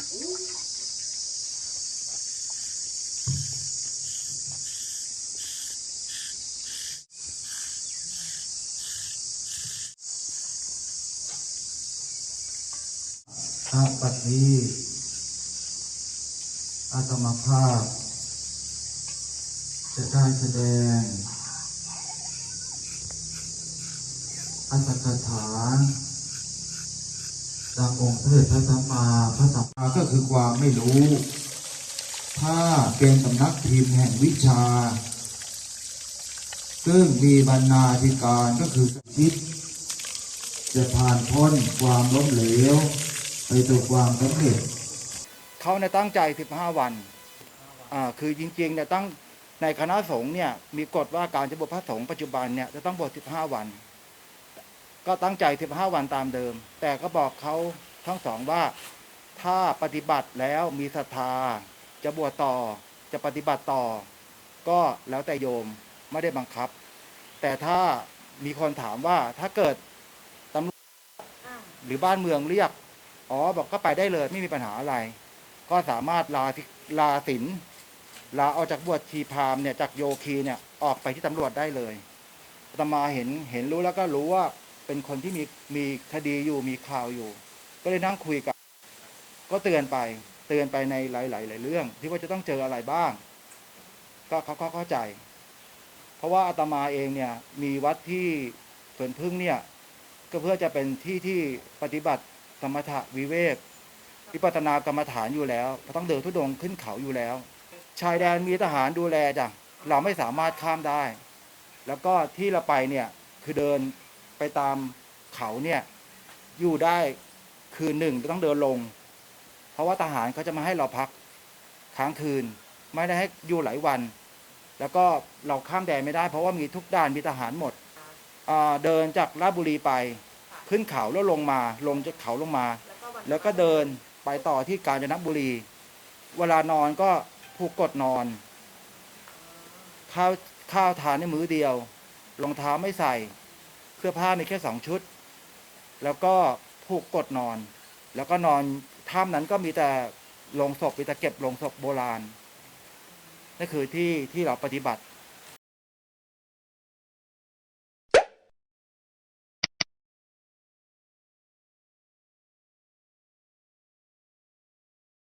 อาปัดนี้ อาตมาภาพ จะได้แสดง อัตถกถา ดังองค์พระเดชพระสัมมาพระสัมมาก็คือความไม่รู้ ถ้าเป็นสำนักพิมพ์แห่งวิชา ซึ่งมีบรรณาธิการก็คือคิด จะผ่านพ้นความล้มเหลว ไปสู่ความสำเร็จเขาเนี่ยตั้งใจ 15 วันอ่าคือจริงๆเนี่ยตั้งในคณะสงฆ์เนี่ยมีกฎว่าการจะบวชพระสงฆ์ปัจจุบันเนี่ยจะต้องบวช 15 วัน ก็ตั้งใจ 15 วันตามเดิม แต่ก็บอกเขาทั้งสองว่าถ้าปฏิบัติแล้วมีศรัทธา จะบวชต่อจะปฏิบัติต่อ ก็แล้วแต่โยมไม่ได้บังคับ แต่ถ้ามีคนถามว่าถ้าเกิดตำรวจหรือบ้านเมืองเรียก อ๋อบอกก็ไปได้เลยไม่มีปัญหาอะไร ก็สามารถลาทิลาศิลลาออกจากบวชชีพามเนี่ยจากโยคีเนี่ยออกไปที่ตำรวจได้เลยตมาเห็นเห็นรู้แล้วก็รู้ว่า เป็นคนที่มีมีคดีอยู่มีข่าวอยู่ ก็เลยนั่งคุยกันก็เตือนไปเตือนไปในหลายๆหลายเรื่อง ที่ว่าจะต้องเจออะไรบ้าง ก็เขาก็เข้าใจ เพราะว่าอาตมาเองเนี่ยมีวัดที่สวนพึ่งเนี่ยก็เพื่อจะเป็นที่ที่ปฏิบัติสมถะวิเวกวิปัสสนากรรมฐานอยู่แล้วต้องเดินทุดงขึ้นเขาอยู่แล้ว ชายแดนมีทหารดูแลจ้ะเราไม่สามารถข้ามได้ แล้วก็ที่เราไปเนี่ยคือเดิน ไปตามเขาเนี่ยอยู่ได้คืนหนึ่งต้องเดินลง เพราะว่าทหารเขาจะมาให้เราพักค้างคืน ไม่ได้ให้อยู่หลายวัน แล้วก็เราข้ามแดนไม่ได้ เพราะว่ามีทุกด้านมีทหารหมดเดินจากราชบุรีไปขึ้นเขาแล้วลงมาลงจากเขาลงมา แล้วก็เดินไปต่อที่กาญจนบุรี เวลานอนก็ผูกกดนอน ข้าวข้าวทานในมื้อเดียวรองเท้าไม่ใส่ เสื้อผ้ามีแค่สองชุด แล้วก็ผูกกดนอน แล้วก็นอนถ้ำนั้นก็มีแต่ลงศพมีแต่เก็บลงศพโบราณนั่นคือที่ที่เราปฏิบัติ